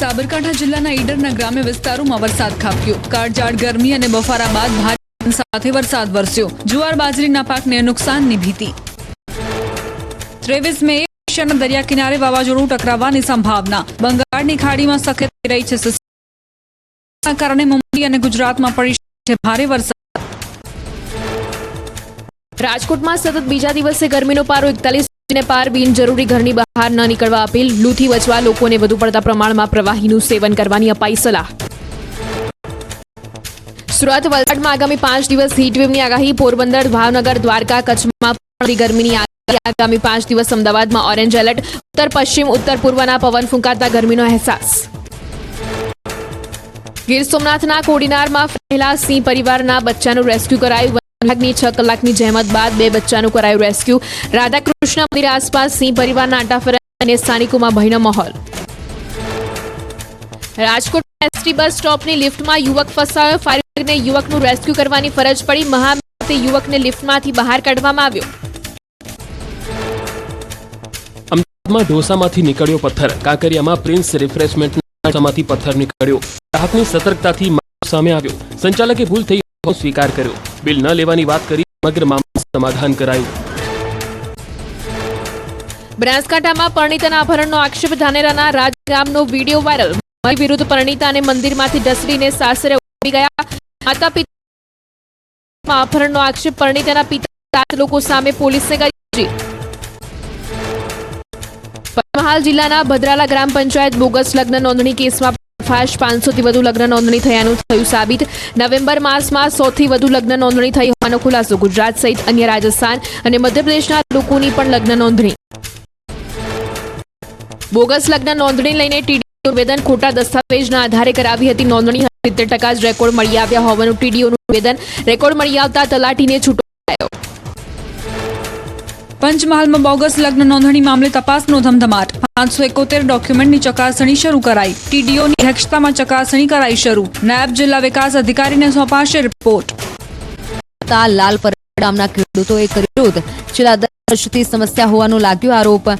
સાબરકાંઠા જિલ્લાના ઈડરના ગ્રામ્ય વિસ્તારોમાં વરસાદ ખાબક્યો. કાળજાળ ગરમી અને બફારા બાદ ભારે સાથે વરસાદ વરસ્યો. જુવાર બાજરીના પાકને નુકસાનની ભીતિ. ત્રેવીસ મે એશિયાના દરિયા કિનારે વાવાઝોડું ટકરાવવાની સંભાવના. બંગાળની ખાડીમાં સખત રહી છે કારણે મુંબઈ અને ગુજરાતમાં પડી છે ભારે વરસાદ. રાજકોટમાં સતત બીજા દિવસે ગરમીનો પારો એકતાલીસ ને પાર બિનજરૂરી ઘરની બહાર ન નીકળવા અપીલ. લૂથી બચવા લોકોને વધુ પડતા પ્રમાણમાં પ્રવાહીનું સેવન કરવાની અપાઈ સલાહ. સુરત વલસાડમાં આગામી પાંચ દિવસ હીટવેવની આગાહી. પોરબંદર, ભાવનગર, દ્વારકા કચ્છમાં પણ ગરમીની આગામી પાંચ દિવસ અમદાવાદમાં ઓરેન્જ એલર્ટ ઉત્તર, પશ્ચિમ, ઉત્તર, પૂર્વના પવન ફૂંકાતા ગરમીનો અહેસાસ. ગીર સોમનાથના કોડીનારમાં પહેલા સિંહ પરિવારના બચ્ચાનું રેસ્ક્યુ કરાયું. વિભાગની છ કલાકની જહેમત બાદ બે બચ્ચાનું કરાયું રેસ્ક્યુ. રાધાકૃષ્ણ મંદિર આસપાસ સિંહ પરિવારના આંટાફેરા અને સ્થાનિકોમાં ભયનો માહોલ. રાજકોટ એસટી બસ સ્ટોપની લિફ્ટમાં યુવક ફસાયો. ફાયર વિભાગને યુવકનું રેસ્ક્યુ કરવાની ફરજ પડી. મહામતે યુવકને લિફ્ટમાંથી બહાર કાઢવામાં આવ્યો. અમદાવાદમાં ઢોસામાંથી નીકળ્યો પથ્થર. કાંકરિયામાં પ્રિન્સ રિફ્રેશમેન્ટમાંથી પથ્થર નીકળ્યો. ગ્રાહકની સતર્કતાથી સામે આવ્યો. સંચાલકે ભૂલ થઈ સ્વીકાર કર્યો. બિલ ન લેવાની વાત કરી, સમગ્ર મામલે સમાધાન કરાયું. બનાસકાંઠામાં પરણિતાના અપહરણનો આક્ષેપ ધાનેરાના રાજગામનો વીડિયો વાયરલ. વિરુદ્ધ પરણિતાને મંદિરમાંથી ઢસડીને સાસરે ઊભી ગયા. માતા પિતા અપહરણનો આક્ષેપ પરણિતાના પિતા સાત લોકો સામે પોલીસને કરી. પંચમહાલ જિલ્લાના ભદ્રાલા ગ્રામ પંચાયત બોગસ લગ્ન નોંધણી કેસમાં ફાશ પાંચસોથી વધુ લગ્ન નોંધણી થયાનું થયું સાબિત. નવેમ્બર માસમાં સોથી વધુ લગ્ન નોંધણી થઈ હોવાનો ખુલાસો. ગુજરાત સહિત અન્ય રાજસ્થાન અને મધ્યપ્રદેશના લોકોની પણ લગ્ન નોંધણી. બોગસ લગ્ન નોંધણી લઈને ટીડી નિવેદન ખોટા દસ્તાવેજના આધારે કરાવી હતી. નોંધણી સિત્તેર ટકા જ રેકોર્ડ મળી આવ્યા હોવાનું ટીડીઓનું નિવેદન. રેકોર્ડ મળી આવતા તલાટીને છૂટો પંચમહાલમાં બોગસ લગ્ન નોંધણી મામલે તપાસનો ધમધમાટ. પાંચસો એકોતેર ડોક્યુમેન્ટની ચકાસણી શરૂ કરાઈ. ટીડીઓની અધ્યક્ષતામાં ચકાસણી કરાઈ શરૂ. નાયબ જિલ્લા વિકાસ અધિકારીને સોંપાશે રિપોર્ટ. લાલ ગામના ખેડૂતોએ કર્યો વિરોધ. છેલ્લા દસ વર્ષથી સમસ્યા હોવાનો લાગ્યો આરોપ.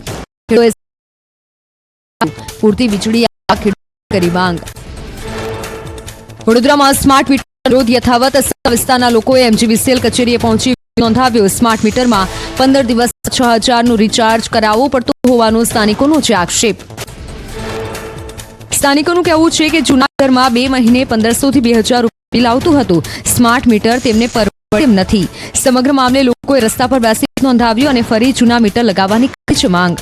પૂરતી વીજળી કરી માંગ. વડોદરામાં સ્માર્ટ મીટર વિરોધ યથાવત. વિસ્તારના લોકોએ એમજીવીસીએલ કચેરીએ પહોંચી નોંધાવ્યો. સ્માર્ટ મીટરમાં પંદર દિવસ છ હજારનું રિચાર્જ કરાવવું પડતું હોવાનો સ્થાનિકોનો છે આક્ષેપ. સ્થાનિકોનું કહેવું છે કે જૂનાગઢમાં બે મહિને પંદરસોથી બે હજાર બિલ આવતું હતું. સ્માર્ટ મીટર તેમને પરવડે એમ નથી. સમગ્ર મામલે લોકોએ રસ્તા પર બેસી નોંધાવ્યું અને ફરી જૂના મીટર લગાવવાની કરી છે માંગ.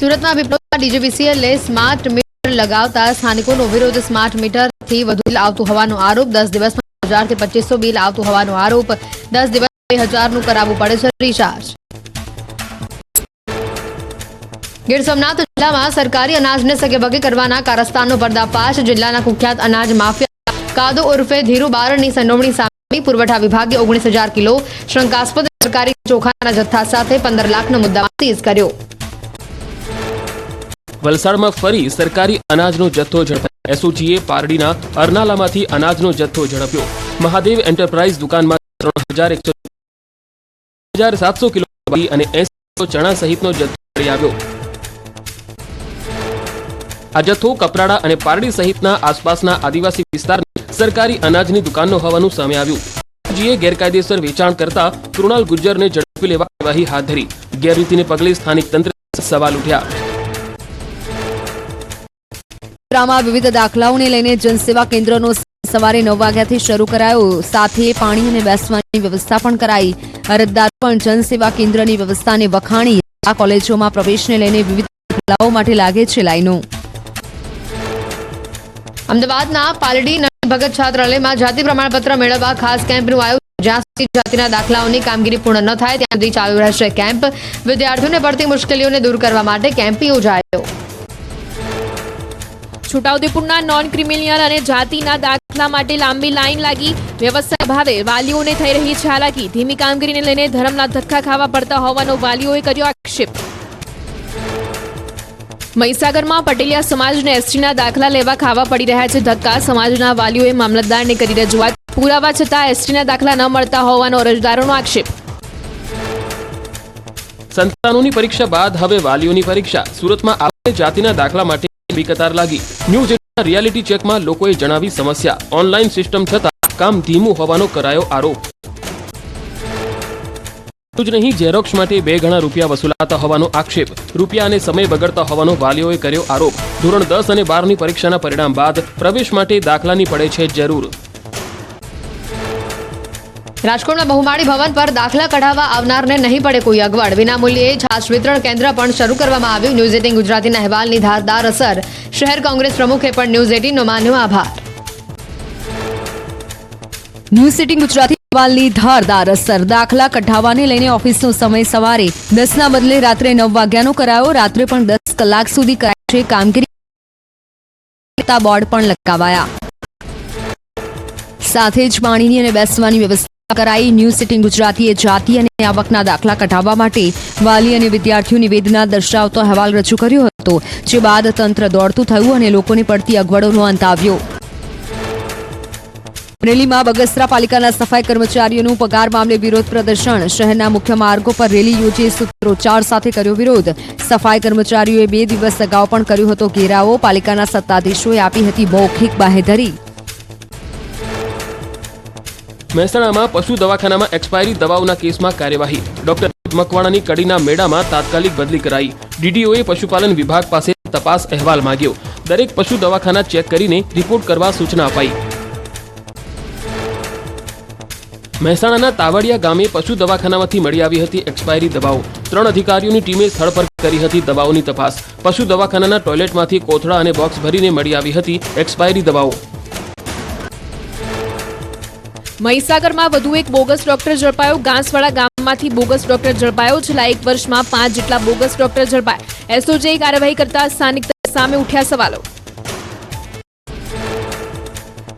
સુરતમાં વિપ્લવમાં ડીજીવીસીએલે સ્માર્ટ મીટર લગાવતા સ્થાનિકોનો વિરોધ. સ્માર્ટ મીટરથી વધુ બિલ આવતું હોવાનો આરોપ. દસ દિવસમાં હજારથી પચીસો બિલ આવતું હોવાનો આરોપ. દસ દિવસ બે હજારનું કરાવવું પડે છે રિચાર્જ. ગીર સોમનાથ જિલ્લામાં સરકારી અનાજને સગેબગે કરવાના કારસ્તાનનો પર્દાફાશ. જિલ્લાના કુખ્યાત અનાજ માફિયા કાદો ઉર્ફે ધીરુ સંડોવણી સામે પુરવઠા વિભાગે ઓગણીસ હજાર કિલો શંકાસ્પદ સરકારી ચોખાના જથ્થા સાથે પંદર લાખનો મુદ્દા સીઝ કર્યો. વલસાડમાં ફરી સરકારી અનાજનો જથ્થો ઝડપાયો. એસઓજીએ પારડીના અરનાલામાંથી અનાજનો જથ્થો ઝડપ્યો. મહાદેવ એન્ટરપ્રાઇઝ દુકાનમાં ત્રણ હજાર એકસો હજાર સાતસો કિલો અને એસી ચણા સહિતનો જથ્થો મળી આવ્યો. આ જથ્થો કપરાડા અને પારડી સહિતના આસપાસના આદિવાસી વિસ્તારની સરકારી અનાજની દુકાનનો હોવાનું સામે આવ્યું. જીએ ગેરકાયદેસર વેચાણ કરતા કૃણાલ ગુજ્જરને ઝડપી લેવા કાર્યવાહી હાથ ધરી. ગેરરીતિને પગલે સ્થાનિક તંત્ર સવાલ ઉઠ્યા. વડોદરામાં વિવિધ દાખલાઓને લઈને જનસેવા કેન્દ્રનો સવારે નવ વાગ્યાથી શરૂ કરાયો. સાથે પાણી અને બેસવાની વ્યવસ્થા પણ કરાઈ. અરજદાર પણ જનસેવા કેન્દ્રની વ્યવસ્થાને વખાણી. આ કોલેજોમાં પ્રવેશને લઈને વિવિધ દાખલાઓ માટે લાગે છે લાઈનો. અમદાવાદના પાલડી ભગત છાત્રાલયમાં જાતિ પ્રમાણપત્ર મેળવવા ખાસ કેમ્પનું આયોજન. જ્યાં સુધી જાતિના દાખલાઓની કામગીરી પૂર્ણ ન થાય, ત્યાં સુધી ચાલુ રહેશે કેમ્પ. વિદ્યાર્થીઓને પડતી મુશ્કેલીઓને દૂર કરવા માટે કેમ્પ યોજાયો. છોટાઉદેપુરના નોન ક્રિમિનલ અને જાતિના દાખલા માટે લાંબી લાઈન લાગી. વ્યવસ્થા ભાવે વાલીઓને થઈ રહી છે હાલાકી. ધીમી કામગીરીને લઈને ધર્મના ધક્કા ખાવા પડતા હોવાનો વાલીઓએ કર્યો આક્ષેપ. મહીસાગરમાં પટેલિયા સમાજને એસટીના દાખલા લેવા ખાવા પડી રહ્યા છે ધક્કા. સમાજના વાલીઓએ મામલતદારને કરી રજૂઆત. પુરાવા છતાં એસટીના દાખલા ન મળતા હોવાનો અરજદારોનો આક્ષેપ. સંતાનોની પરીક્ષા બાદ હવે વાલીઓની પરીક્ષા. સુરતમાં આપણે જાતિના દાખલા માટે લાંબી કતાર લાગી. ન્યૂઝ એટીનના રિયાલિટી ચેકમાં લોકોએ જણાવી સમસ્યા. ઓનલાઈન સિસ્ટમ છતાં કામ ધીમું હોવાનો કરાયો આરોપ. જ નહીં, ઝેરોક્ષ માટે બે ગણા રૂપિયા વસૂલાતા હોવાનો આક્ષેપ. રૂપિયા અને સમય બગડતા હોવાનો વાલીઓએ કર્યો આરોપ. ધોરણ દસ અને બારની પરીક્ષાના પરિણામ બાદ પ્રવેશ માટે દાખલાની પડે છે જરૂર. રાજકોટમાં બહુમાળી ભવન પર દાખલા કઢાવવા આવનારને નહીં પડે કોઈ અગવડ. વિનામૂલ્યે છાશ વિતરણ કેન્દ્ર પણ શરૂ કરવામાં આવ્યું. ન્યૂઝ એટીન ગુજરાતીના અહેવાલની ધારદાર અસર. શહેર કોંગ્રેસ પ્રમુખે પણ ન્યૂઝ એટીનનો માન્યો આભાર. ન્યૂઝ સિટિંગ ગુજરાતી અહેવાલની ધારદાર અસર. દાખલા કઢાવવાને લઈને ઓફિસનો સમય સવારે દસના બદલે રાત્રે નવ વાગ્યાનો કરાયો. રાત્રે પણ દસ કલાક સુધી કરાય છે. કામગીરી બોર્ડ પણ લટકાવાયા. સાથે જ પાણીની અને બેસવાની વ્યવસ્થા કરાઈ ન્યૂઝ સિટિંગ ગુજરાતીએ જાતિ અને આવકના દાખલા કઢાવવા માટે વાલી અને વિદ્યાર્થીઓની વેદના દર્શાવતો અહેવાલ રજૂ કર્યો હતો, જે બાદ તંત્ર દોડતું થયું અને લોકોને પડતી અગવડોનો અંત આવ્યો. રેલીમાં બગસરા પાલિકાના સફાઈ કર્મચારીઓનું પગાર મામલે વિરોધ પ્રદર્શન. શહેરના મુખ્ય માર્ગો પર રેલી યોજી સૂત્રોચ્ચાર સાથે કર્યો વિરોધ. સફાઈ કર્મચારીઓએ બે દિવસ અગાઉ પણ કર્યો હતો ઘેરાવો. પાલિકાના સત્તાધીશોએ આપી હતી મૌખિક બાહેધરી. મહેસાણામાં પશુ દવાખાનામાં એક્સપાયરી દવાઓના કેસમાં કાર્યવાહી. ડોક્ટર મકવાણાની કડીના મેળામાં તાત્કાલિક બદલી કરાઈ. ડીડીઓએ પશુપાલન વિભાગ પાસે તપાસ અહેવાલ માંગ્યો. દરેક પશુ દવાખાના ચેક કરીને રિપોર્ટ કરવા સૂચના અપાઈ. મહેસાણાના તાવડિયા ગામે પશુ દવાખાનામાંથી મળી આવી હતી એક્સપાયરી દવાઓ. ત્રણ અધિકારીઓની ટીમે સ્થળ પર કરી હતી દવાઓની તપાસ. પશુ દવાખાનાના ટોયલેટમાંથી કોથળા અને બોક્સ ભરીને મળી આવી હતી એક્સપાયરી દવાઓ. મહીસાગરમાં વધુ એક બોગસ ડોક્ટર ઝડપાયો. ગાંસવાડા ગામમાંથી બોગસ ડોક્ટર ઝડપાયો. છેલ્લા એક વર્ષમાં પાંચ જેટલા બોગસ ડોક્ટર ઝડપાયા. એસઓજીએ કાર્યવાહી કરતા સ્થાનિક સામે ઉઠ્યા સવાલો.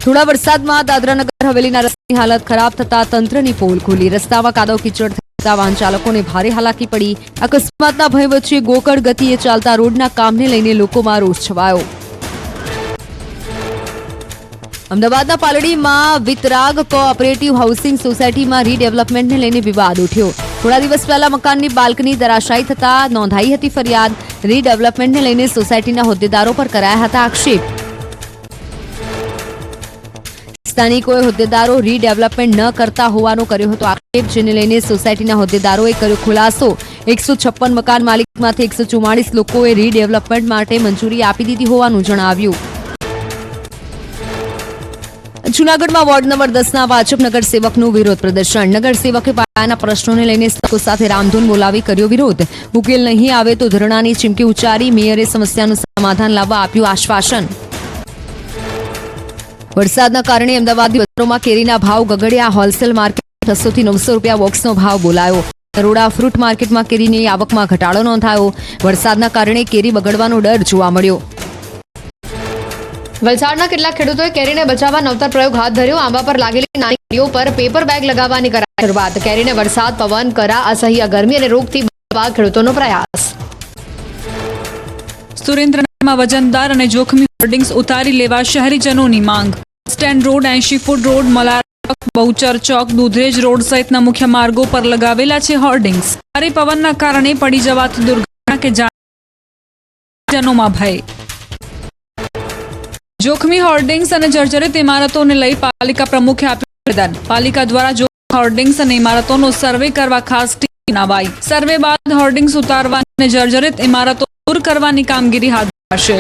થોડા વરસાદમાં દાદરાનગર હવેલીના રસ્તાની હાલત ખરાબ થતા તંત્રની પોલ ખુલી. રસ્તામાં કાદવ કીચડ થતા વાહન ચાલકોને ભારે હાલાકી પડી. અકસ્માતના ભય વચ્ચે ગોકળ ગતિએ ચાલતા રોડના કામને લઈને લોકોમાં રોષ છવાયો. અમદાવાદના પાલડીમાં વિતરાગ કોઓપરેટિવ હાઉસિંગ સોસાયટીમાં રીડેવલપમેન્ટને લઈને વિવાદ ઉઠ્યો. થોડા દિવસ પહેલા મકાનની બાલ્કની ધરાશાયી થતા નોંધાઈ હતી ફરિયાદ. રીડેવલપમેન્ટને લઈને સોસાયટીના હોદ્દેદારો પર કરાયા હતા આક્ષેપ. સ્થાનિકોએ હોદ્દેદારો રીડેવલપમેન્ટ ન કરતા હોવાનો કર્યો હતો આક્ષેપ, જેને લઈને સોસાયટીના હોદ્દેદારોએ કર્યો ખુલાસો. એકસો છપ્પન મકાન માલિકમાંથી એકસો ચુમ્માળીસ લોકોએ રીડેવલપમેન્ટ માટે મંજૂરી આપી દીધી હોવાનું જણાવ્યું. જૂનાગઢમાં વોર્ડ નંબર દસના ભાજપ નગરસેવકનું વિરોધ પ્રદર્શન. નગરસેવકે પાયાના પ્રશ્નોને લઈને લોકો સાથે રામધૂન બોલાવી કર્યો વિરોધ. ઉકેલ નહીં આવે તો ધરણાની ચીમકી ઉચ્ચારી મેયરે સમસ્યાનું સમાધાન લાવવા આપ્યું આશ્વાસન. વરસાદના કારણે અમદાવાદની બજારોમાં કેરીના ભાવ ગગડ્યા. હોલસેલ માર્કેટ છસો થી નવસો રૂપિયા બોક્સનો ભાવ બોલાયો. નરોડા ફ્રૂટ માર્કેટમાં કેરીની આવકમાં ઘટાડો નોંધાયો. વરસાદના કારણે કેરી બગડવાનો ડર જોવા મળ્યો. વલસાડના કેટલાક ખેડૂતોએ કેરીને બચાવવા નવતર પ્રયોગ હાથ ધર્યો. આંબા પર લાગેલી નાની કેરીઓ પર પેપર બેગ લગાવવાની કરાઈ શરૂઆત. કેરીને વરસાદ, પવન, કરા, અસહ્ય ગરમી અને રોગથી બચાવવા ખેડૂતોનો પ્રયાસ. સુરેન્દ્રનગરમાં વજનદાર અને જોખમી હોર્ડિંગ્સ ઉતારી લેવા શહેરીજનોની માંગ. સ્ટેન્ડ રોડ, એંશી ફૂટ રોડ, મલાર બહુચર ચોક, દુધરેજ રોડ સહિતના મુખ્ય માર્ગો પર લગાવેલા છે હોર્ડિંગ્સ. ભારે પવનના કારણે પડી જવાથી દુર્ઘટના કે જાન જનોમાં ભય. જોખમી હોર્ડિંગ્સ અને જર્જરિત ઇમારતોને લઈ પાલિકા પ્રમુખે આપ્યું નિવેદન. પાલિકા દ્વારા જોખમી હોર્ડિંગ્સ અને ઇમારતોનો સર્વે કરવા ખાસ ટીમ બનાવાઈ સર્વે બાદ હોર્ડિંગ્સ ઉતારવા અને જર્જરિત ઇમારતો દૂર કરવાની કામગીરી હાથ ધરાશે.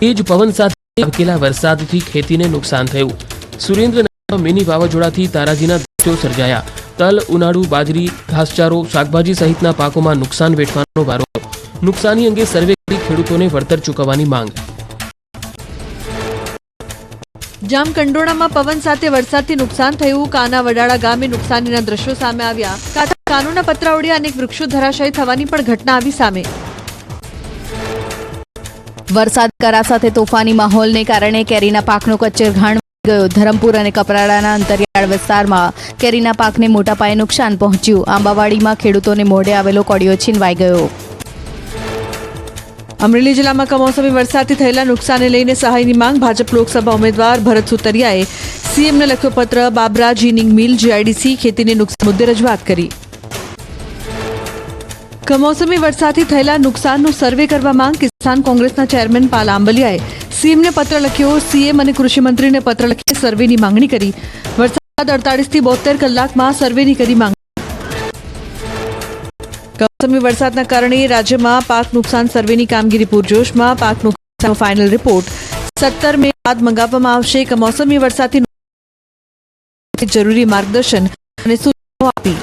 તેજ પવન સાથે અકેલા વરસાદથી ખેતીને નુકસાન થયું. સુરેન્દ્રનગરમાં મિની વાવાઝોડાથી તારાજીના દ્રશ્યો સર્જાયા. તલ, ઉનાળુ, બાજરી, ઘાસચારો, શાકભાજી સહિતના પાકોમાં નુકસાન વેઠવાનો વારો. નુકસાની અંગે સર્વે કરી ખેડૂતોને વળતર ચૂકવવાની માંગ. જામકંડોળામાં પવન સાથે વરસાદથી નુકસાન થયું. કાના વડાળા ગામે નુકસાનીના દ્રશ્યો સામે આવ્યા. કાનૂના પતરા અનેક વૃક્ષો ધરાશાયી થવાની પણ ઘટના આવી સામે. વરસાદ કરા સાથે તોફાની માહોલને કારણે કેરીના પાકનો કચ્ચર ઘાણ ગયો. ધરમપુર અને કપરાડાના અંતરિયાળ વિસ્તારમાં કેરીના પાકને મોટા પાયે નુકસાન પહોંચ્યું. આંબાવાડીમાં ખેડૂતોને મોઢે આવેલો કોડિયો છીનવાઈ ગયો. અમરેલી જિલ્લામાં કમોસમી વરસાદથી થયેલા નુકસાનને લઈને સહાયની માંગ ભાજપ લોકસભા ઉમેદવાર ભરત સુતરિયાએ. સીએમને લખ્યો પત્ર, બાબરા જીનિંગ મિલ, જીઆઈડીસી, ખેતીને નુકસાન મુદ્દે રજૂઆત કરી. કમોસમી વરસાદથી થયેલા નુકસાનનું સર્વે કરવા માંગ કિસાન કોંગ્રેસના ચેરમેન પાલ આંબલિયાએ. સીએમને પત્ર લખ્યો, સીએમ અને કૃષિમંત્રીને પત્ર લખી સર્વેની માંગણી કરી. વરસાદ અડતાળીસથી બોતેર કલાકમાં સર્વેની કરી માંગ કમોસમી વરસાદના કારણે રાજ્યમાં પાક નુકસાન સર્વેની કામગીરી પૂરજોશમાં પાક નુકસાનનો ફાઇનલ રિપોર્ટ સત્તર મે બાદ મંગાવવામાં આવશે કમોસમી વરસાદથી જરૂરી માર્ગદર્શન અને સૂચનો આપી.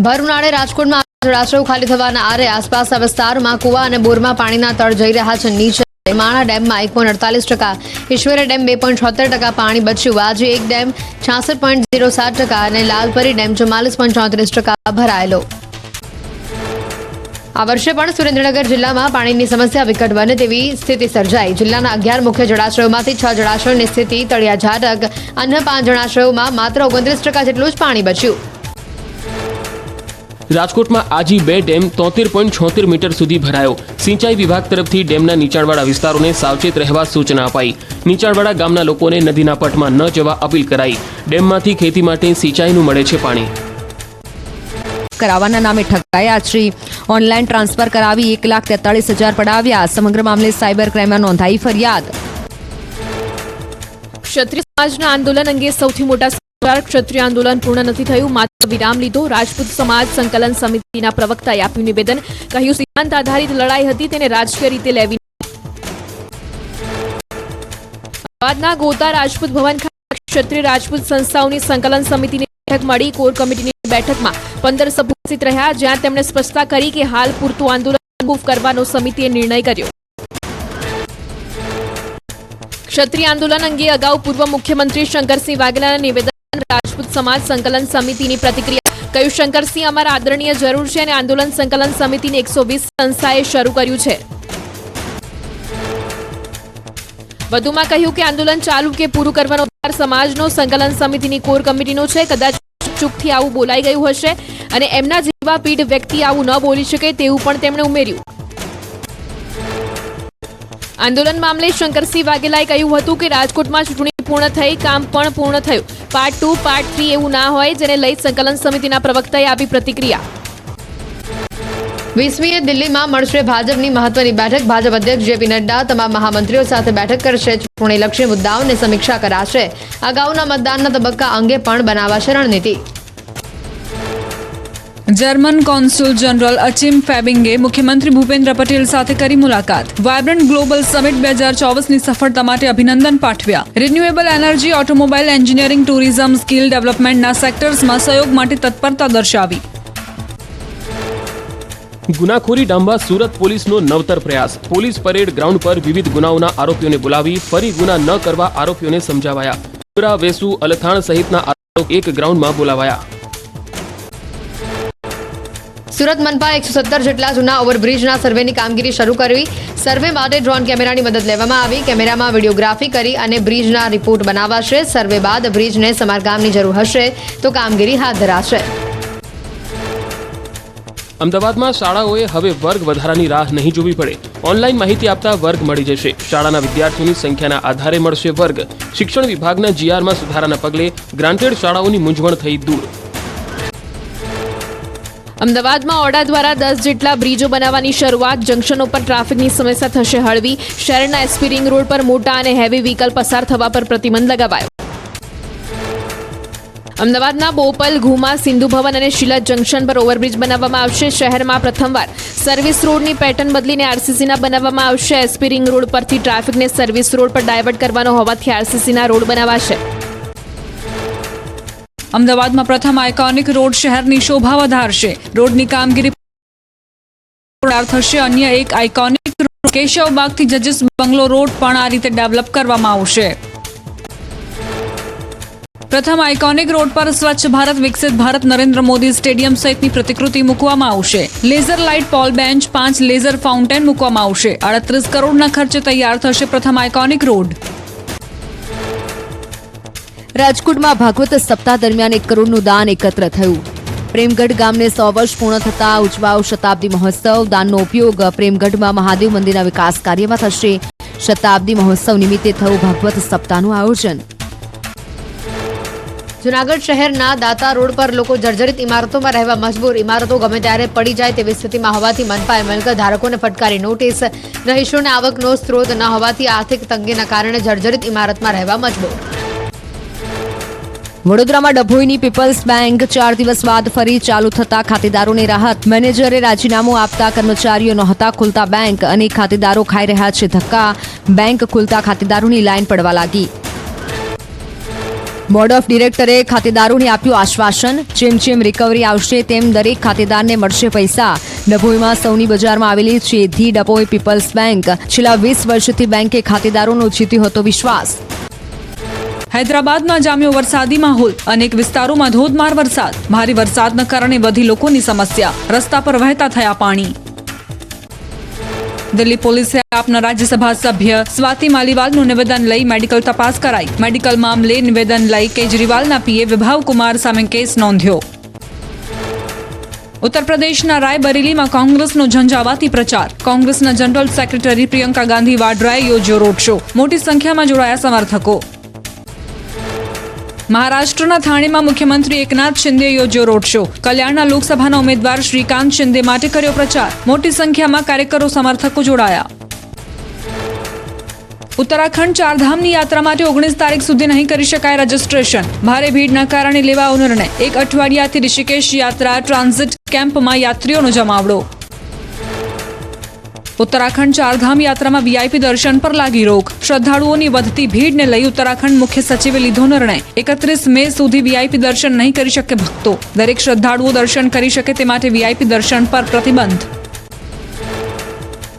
ભર રાજકોટમાં જળાશયો ખાલી થવાના આરે આસપાસના વિસ્તારમાં કુવા અને બોરમાં પાણીના તળ જઈ રહ્યા છે. નીચે માણા ડેમમાં એક પોઈન્ટ અડતાલીસ ટકા, ઈશ્વરે ડેમ બે પોઈન્ટ છોતેર ટકા પાણી બચ્યું. આજે એક ડેમ છાસઠ પોઈન્ટ ઝીરો સાત ટકા અને લાલપરી ડેમ ચુમ્માલીસ પોઈન્ટ ચોત્રીસ ટકા ભરાયેલો. આ વર્ષે પણ સુરેન્દ્રનગર જિલ્લામાં પાણીની સમસ્યા વિકટ બને તેવી સ્થિતિ સર્જાઈ. જિલ્લાના અગિયાર મુખ્ય જળાશયોમાંથી છ જળાશયોની સ્થિતિ તળિયા ઝાટક અન્ય પાંચ જળાશયોમાં માત્ર ઓગણત્રીસ ટકા જેટલું જ પાણી બચ્યું. રાજકોટમાં આજી બે ડેમ તોતેર પોઈન્ટ છોતેર મીટર સુધી ભરાયો. સિંચાઈ વિભાગ તરફથી ડેમના નીચાણવાળા વિસ્તારોને સાવચેત રહેવા સૂચના અપાઈ. નીચાણવાળા ગામના લોકોને નદીના પટમાં ન જવા અપીલ કરાઈ. ડેમમાંથી ખેતી માટે સિંચાઈનું મળે છે પાણી. કરાવવાના નામે ઠગાયા શ્રી. ઓનલાઈન ટ્રાન્સફર કરાવી એક લાખ તેતાળીસ હજાર પડાવ્યા. સમગ્ર મામલે સાયબર ક્રાઇમમાં નોંધાઈ ફરિયાદ. ક્ષત્રિય સમાજના આંદોલન અંગે સૌથી મોટા ક્ષત્રિય આંદોલન પૂર્ણ નથી થયું. માત્ર વિરામ લીધો. રાજપૂત સમાજ સંકલન સમિતિના પ્રવક્તાએ આપ્યું નિવેદન. કહ્યું સિદ્ધાંત આધારિત લડાઈ હતી, તેને રાજકીય રીતે લેવી અમદાવાદના ગોતા રાજપૂત ભવન ખાતે ક્ષત્રિય રાજપૂત સંસ્થાઓની સંકલન સમિતિની બેઠક મળી. કોર કમિટીની બેઠકમાં પંદર સભ્યો ઉપસ્થિત રહ્યા, જ્યાં તેમણે સ્પષ્ટતા કરી કે હાલ પૂરતું આંદોલન મોકૂફ કરવાનો સમિતિએ નિર્ણય કર્યો. ક્ષત્રિય આંદોલન અંગે અગાઉ પૂર્વ મુખ્યમંત્રી શંકરસિંહ વાઘેલાના નિવેદન રાજપૂત સમાજ સંકલન સમિતિની પ્રતિક્રિયા. કહ્યું શંકરસિંહ અમારા આદરણીય જરૂર છે અને આંદોલન સંકલન સમિતિની એકસો સંસ્થાએ શરૂ કર્યું છે. વધુમાં કહ્યું કે આંદોલન ચાલુ કે પૂરું કરવાનો અધિકાર સમાજનો, સંકલન સમિતિની કોર કમિટીનો છે. કદાચ ચૂકથી આવું બોલાઈ ગયું હશે અને એમના જેવા પીઢ વ્યક્તિ આવું ન બોલી શકે તેવું પણ તેમણે ઉમેર્યું. આંદોલન મામલે શંકરસિંહ વાઘેલાએ કહ્યું હતું કે રાજકોટમાં ચૂંટણી પૂર્ણ થઈ, કામ પણ પૂર્ણ થયું. પાર્ટ ટુ પાર્ટ થ્રી એવું ના હોય, જેને લઈ સંકલન સમિતિના પ્રવક્તાએ આપી પ્રતિક્રિયા. વીસમીએ દિલ્હીમાં મળશે ભાજપની મહત્વની બેઠક. ભાજપ અધ્યક્ષ જેપી નડ્ડા તમામ મહામંત્રીઓ સાથે બેઠક કરશે. ચૂંટણીલક્ષી મુદ્દાઓની સમીક્ષા કરાશે. અગાઉના મતદાનના તબક્કા અંગે પણ બનાવાશે રણનીતિ. જર્મન કોન્સુલ જનરલ અચિમ ફેબિંગે મુખ્યમંત્રી ભૂપેન્દ્ર પટેલ સાથે કરી મુલાકાત. વાયબ્રન્ટ ગ્લોબલ સમિટ બે હજાર ચોવીસની સફળતા માટે અભિનંદન પાઠવ્યા. Renewable energy, automobile engineering, tourism, skill ડેવલપમેન્ટના સેક્ટર્સમાં સહયોગ માટે તત્પરતા દર્શાવી. ગુનાખોરી ડામવા સુરત પોલીસનો નવતર પ્રયાસ. પોલીસ પરેડ ગ્રાઉન્ડ પર વિવિધ ગુનાઓના આરોપીઓને બોલાવી ફરી ગુના ન કરવા આરોપીઓને સમજાવાયા. વેસુ અલથાણ સહિતના એક ગ્રાઉન્ડમાં બોલાવાયા. સુરત મનપા એકસો સત્તર જેટલા જૂના ઓવરબ્રિજના સર્વેની કામગીરી શરૂ કરવી. સર્વે માટે ડ્રોન કેમેરાની મદદ લેવામાં આવી. કેમેરામાં વિડીયોગ્રાફી કરી અને બ્રિજના રિપોર્ટ બનાવાશે. સર્વે બાદ બ્રિજને સમારકામની જરૂર હશે તો કામગીરી હાથ ધરાશે. અમદાવાદમાં શાળાઓએ હવે વર્ગ વધારાની રાહ નહીં જોવી પડે. ઓનલાઈન માહિતી આપતા વર્ગ મળી જશે. શાળાના વિદ્યાર્થીઓની સંખ્યાના આધારે મળશે વર્ગ. શિક્ષણ વિભાગના જીઆરમાં સુધારાના પગલે ગ્રાન્ટેડ શાળાઓની મૂંઝવણ થઈ દૂર. અમદાવાદમાં ઓડા દ્વારા દસ જેટલા બ્રિજો બનાવવાની શરૂઆત, જંકશનો પર ટ્રાફિકની સમસ્યા થશે હળવી. શહેરના એસપી રિંગ રોડ પર મોટા અને હેવી વ્હીકલ પસાર થવા પર પ્રતિબંધ લગાવાયો. અમદાવાદના બોપલ, ઘુમા, સિંધુ ભવન અને શિલા જંકશન પર ઓવરબ્રિજ બનાવવામાં આવશે શહેરમાં પ્રથમવાર. સર્વિસ રોડની પેટર્ન બદલીને આરસીસીના બનાવવામાં આવશે. એસપી રિંગ રોડ પરથી ટ્રાફિકને સર્વિસ રોડ પર ડાયવર્ટ કરવાનો હોવાથી આરસીસીના રોડ બનાવાશે. અમદાવાદમાં પ્રથમ આઇકોનિક રોડ શહેરની શોભા વધારશે. રોડની કામગીરી થશે. અન્ય એક આઇકોનિક કેશવબાગથી જજીસ બંગલો રોડ પણ આ રીતે ડેવલપ કરવામાં આવશે. પ્રથમ આઇકોનિક રોડ પર સ્વચ્છ ભારત, વિકસિત ભારત નરેન્દ્ર મોદી સ્ટેડિયમ સહિતની પ્રતિકૃતિ મૂકવામાં આવશે. લેઝર લાઇટ, પોલ બેન્ચ, પાંચ લેઝર ફાઉન્ટેન મૂકવામાં આવશે. અડત્રીસ કરોડના ખર્ચે તૈયાર થશે પ્રથમ આઇકોનિક રોડ. રાજકોટમાં ભાગવત સપ્તાહ દરમિયાન એક કરોડનું દાન એકત્ર થયું. પ્રેમગઢ ગામને સો વર્ષ પૂર્ણ થતા ઉજવાયો શતાબ્દી મહોત્સવ. દાનનો ઉપયોગ પ્રેમગઢમાં મહાદેવ મંદિરના વિકાસ કાર્યમાં થશે. શતાબ્દી મહોત્સવ નિમિત્તે થયું ભાગવત સપ્તાહનું આયોજન. જુનાગઢ શહેરના દાતા રોડ પર લોકો જર્જરિત ઇમારતોમાં રહેવા મજબૂર. ઇમારતો ગમે ત્યારે પડી જાય તેવી સ્થિતિમાં હોવાથી મનપાએ મિલકત ધારકોને ફટકારી નોટિસ. રહીશોને આવકનો સ્ત્રોત ન હોવાથી આર્થિક તંગીના કારણે જર્જરિત ઇમારતમાં રહેવા મજબૂર. વડોદરામાં ડભોઈની પીપલ્સ બેંક ચાર દિવસ બાદ ફરી ચાલુ થતા ખાતેદારોને રાહત. મેનેજરે રાજીનામું આપતા કર્મચારીઓ નહોતા ખુલતા બેંક અને ખાતેદારો ખાઈ રહ્યા છે ધક્કા. બેંક ખુલતા ખાતેદારોની લાઈન પડવા લાગી. બોર્ડ ઓફ ડિરેક્ટરે ખાતેદારોને આપ્યું આશ્વાસન. જેમ જેમ રિકવરી આવશે તેમ દરેક ખાતેદારને મળશે પૈસા. ડભોઈમાં સૌની બજારમાં આવેલી છે ધી ડભોઈ પીપલ્સ બેંક. છેલ્લા વીસ વર્ષથી બેંકે ખાતેદારોનો જીત્યો હતો વિશ્વાસ. હૈદરાબાદમાં જામ્યો વરસાદી માહોલ અનેક વિસ્તારોમાં ધોધમાર વરસાદ. ભારે વરસાદના કારણે વધી લોકોની સમસ્યા. રસ્તા પર વહેતા થયા પાણી. દિલ્હી પોલીસે આપના રાજ્યસભા સભ્ય સ્વાતિ માલીવાલનું નિવેદન લઈ મેડિકલ તપાસ કરાઈ. મેડિકલ મામલે નિવેદન લઈ કેજરીવાલના પીએ વિભાવ કુમાર સામે કેસ નોંધ્યો. ઉત્તર પ્રદેશના રાયબરેલીમાં કોંગ્રેસનો ઝંઝાવાતી પ્રચાર. કોંગ્રેસના જનરલ સેક્રેટરી પ્રિયંકા ગાંધી વાડ્રાએ યોજ્યો રોડ શો. મોટી સંખ્યામાં જોડાયા સમર્થકો. મહારાષ્ટ્રના થાણેમાં મુખ્યમંત્રી એકનાથ શિંદે યોજ્યો રોડ શો. કલ્યાણના લોકસભાના ઉમેદવાર શ્રીકાંત શિંદે માટે કર્યો પ્રચાર. મોટી સંખ્યામાં કાર્યકરો સમર્થકો જોડાયા. ઉત્તરાખંડ ચારધામની યાત્રા માટે ઓગણીસ તારીખ સુધી નહીં કરી શકાય રજીસ્ટ્રેશન. ભારે ભીડના કારણે લેવાયો નિર્ણય. એક અઠવાડિયાથી ઋષિકેશ યાત્રા, ટ્રાન્ઝિટ કેમ્પમાં યાત્રીઓનો જમાવડો. ઉત્તરાખંડ ચારધામ યાત્રામાં વીઆઈપી દર્શન પર લાગી રોક. શ્રદ્ધાળુઓની વધતી ભીડને લઈ ઉત્તરાખંડ મુખ્ય સચિવે લીધો નિર્ણય. એકત્રીસ મે સુધી વીઆઈપી દર્શન નહીં કરી શકે ભક્તો. દરેક શ્રદ્ધાળુઓ દર્શન કરી શકે તે માટે વીઆઈપી દર્શન પર પ્રતિબંધ.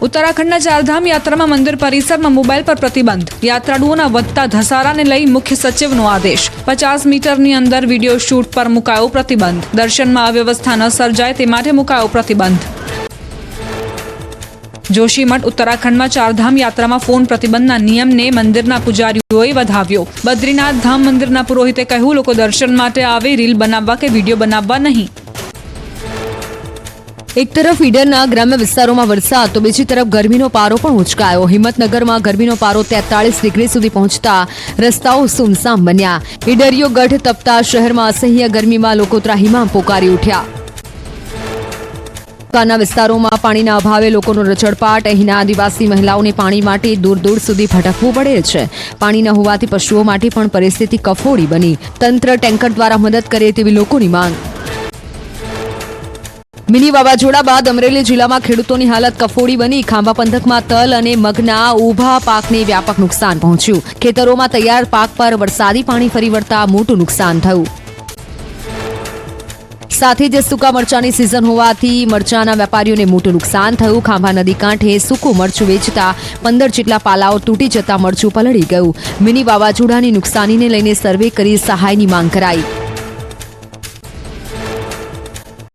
ઉત્તરાખંડના ચારધામ યાત્રામાં મંદિર પરિસરમાં મોબાઈલ પર પ્રતિબંધ. યાત્રાળુઓના વધતા ધસારાને લઈ મુખ્ય સચિવનો આદેશ. પચાસ મીટરની અંદર વીડિયો શૂટ પર મુકાયો પ્રતિબંધ. દર્શનમાં અવ્યવસ્થા ન સર્જાય તે માટે મુકાયો પ્રતિબંધ. જોશીમઠ ઉત્તરાખંડમાં ચારધામ યાત્રામાં ફોન પ્રતિબંધના નિયમને મંદિરના પૂજારીઓએ વધાવ્યો. બદ્રીનાથ ધામ મંદિરના પુરોહિતે કહ્યું, લોકો દર્શન માટે આવે, રીલ બનાવવા કે વીડિયો બનાવવા નહીં. એક તરફ ઈડરના ગ્રામ્ય વિસ્તારોમાં વરસાદ, તો બીજી તરફ ગરમીનો પારો પણ ઉંચકાયો. હિંમતનગરમાં ગરમીનો પારો તેતાળીસ ડિગ્રી સુધી પહોંચતા રસ્તાઓ સુમસામ બન્યા. ઈડરીઓ ગઢ તપતા શહેરમાં અસહ્ય ગરમીમાં લોકો ત્રાહીમામ પોકારી ઉઠ્યા. તાલુકાના વિસ્તારોમાં પાણીના અભાવે લોકોનો રચડપાટ અહીંના આદિવાસી મહિલાઓને પાણી માટે દૂર દૂર સુધી ભટકવું પડે છે. પાણી ન હોવાથી પશુઓ માટે પણ પરિસ્થિતિ કફોડી બની. તંત્ર, ટેન્કર દ્વારા મદદ કરે તેવી લોકોની માંગ. મિની વાવાઝોડા બાદ અમરેલી જિલ્લામાં ખેડૂતોની હાલત કફોડી બની. ખાંભા પંથકમાં તલ અને મગના ઊભા પાકને વ્યાપક નુકસાન પહોંચ્યું. ખેતરોમાં તૈયાર પાક પર વરસાદી પાણી ફરી વળતા મોટું નુકસાન થયું. સાથે જ સૂકા મરચાની સિઝન હોવાથી મરચાના વેપારીઓને મોટું નુકસાન થયું. ખાંભા નદી કાંઠે સૂકું મરચું વેચતા પંદર જેટલા પાલાઓ તૂટી જતા મરચું પલળી ગયું. મિની વાવાઝોડાની નુકસાનીને લઈને સર્વે કરી સહાયની માંગ કરાઈ.